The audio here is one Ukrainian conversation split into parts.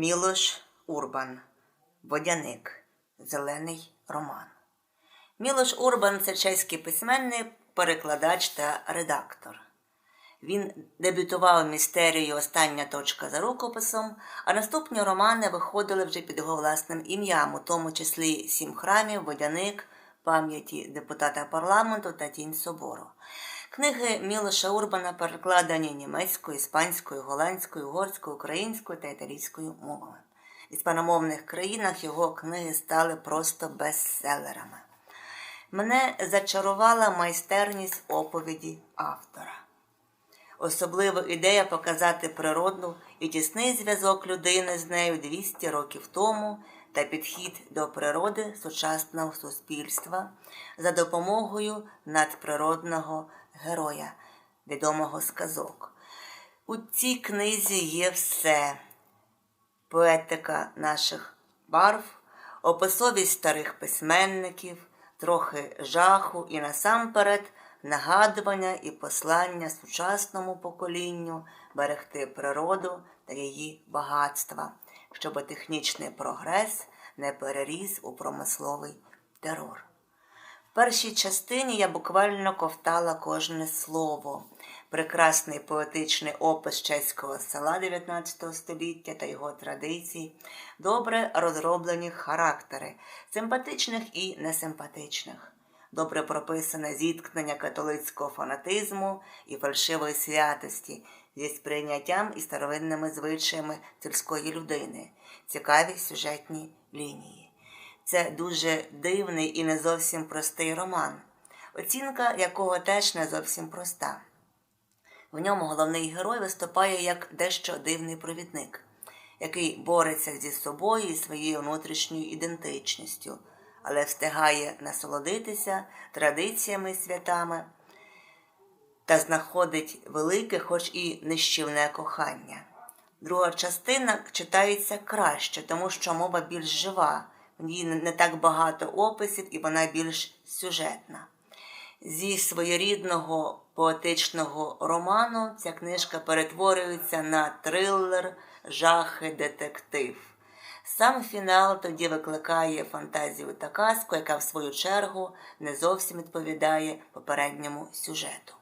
Мілош Урбан, Водяник, Зелений роман. Мілош Урбан це чеський письменник, перекладач та редактор. Він дебютував містерію Остання точка за рукописом, а наступні романи виходили вже під його власним ім'ям, у тому числі Сім храмів, Водяник, пам'яті депутата парламенту та Тінь Собору. Книги Мілоша Урбана перекладені німецькою, іспанською, голландською, угорською, українською та італійською мовами. В іспаномовних країнах його книги стали просто бестселерами. Мене зачарувала майстерність оповіді автора. Особлива ідея показати природну і тісний зв'язок людини з нею 200 років тому та підхід до природи сучасного суспільства за допомогою надприродного героя, відомого з казок. У цій книзі є все: поетика наших барв, описовість старих письменників, трохи жаху і насамперед нагадування і послання сучасному поколінню берегти природу та її багатства, щоб технічний прогрес не переріс у промисловий терор. В першій частині я буквально ковтала кожне слово, прекрасний поетичний опис чеського села 19 століття та його традицій, добре розроблені характери, симпатичних і несимпатичних, добре прописане зіткнення католицького фанатизму і фальшивої святості зі сприйняттям і старовинними звичаями сільської людини, цікаві сюжетні лінії. Це дуже дивний і не зовсім простий роман, оцінка якого теж не зовсім проста. В ньому головний герой виступає як дещо дивний провідник, який бореться зі собою і своєю внутрішньою ідентичністю, але встигає насолодитися традиціями і святами та знаходить велике, хоч і нищівне кохання. Друга частина читається краще, тому що мова більш жива, в ній не так багато описів і вона більш сюжетна. Зі своєрідного поетичного роману ця книжка перетворюється на трилер, жахи, детектив. Сам фінал тоді викликає фантазію та казку, яка, в свою чергу, не зовсім відповідає попередньому сюжету.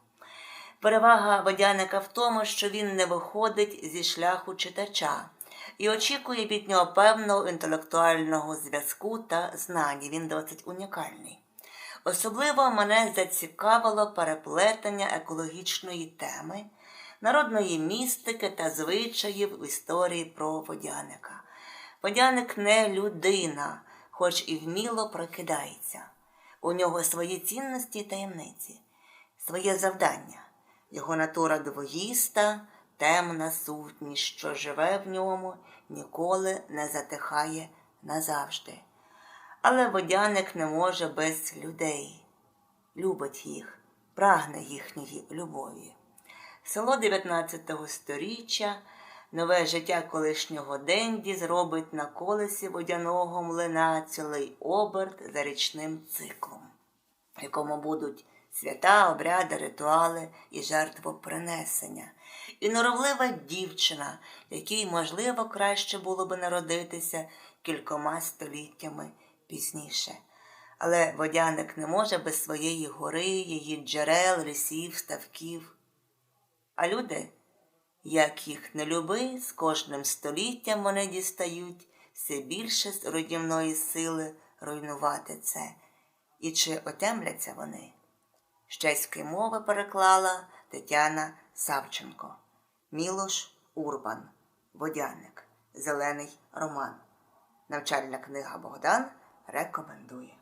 Перевага водяника в тому, що він не виходить зі шляху читача і очікує від нього певного інтелектуального зв'язку та знань. Він досить унікальний. Особливо мене зацікавило переплетення екологічної теми, народної містики та звичаїв в історії про водяника. Водяник не людина, хоч і вміло прокидається. У нього свої цінності і таємниці, своє завдання, його натура двоїста, темна сутність, що живе в ньому, ніколи не затихає назавжди. Але водяник не може без людей, любить їх, прагне їхньої любові. Село 19 сторіччя, нове життя колишнього Денді зробить на колесі водяного млина цілий оберт за річним циклом, якому будуть свята, обряди, ритуали і жертвопринесення. І норовлива дівчина, якій, можливо, краще було би народитися кількома століттями пізніше. Але водяник не може без своєї гори, її джерел, лісів, ставків. А люди, як їх не люби, з кожним століттям вони дістають все більше з руйнівної сили руйнувати це. І чи отемляться вони? З чеської мови переклала Тетяна Савченко. Мілош Урбан, Водяник, Зелений роман. Навчальна книга Богдан рекомендує.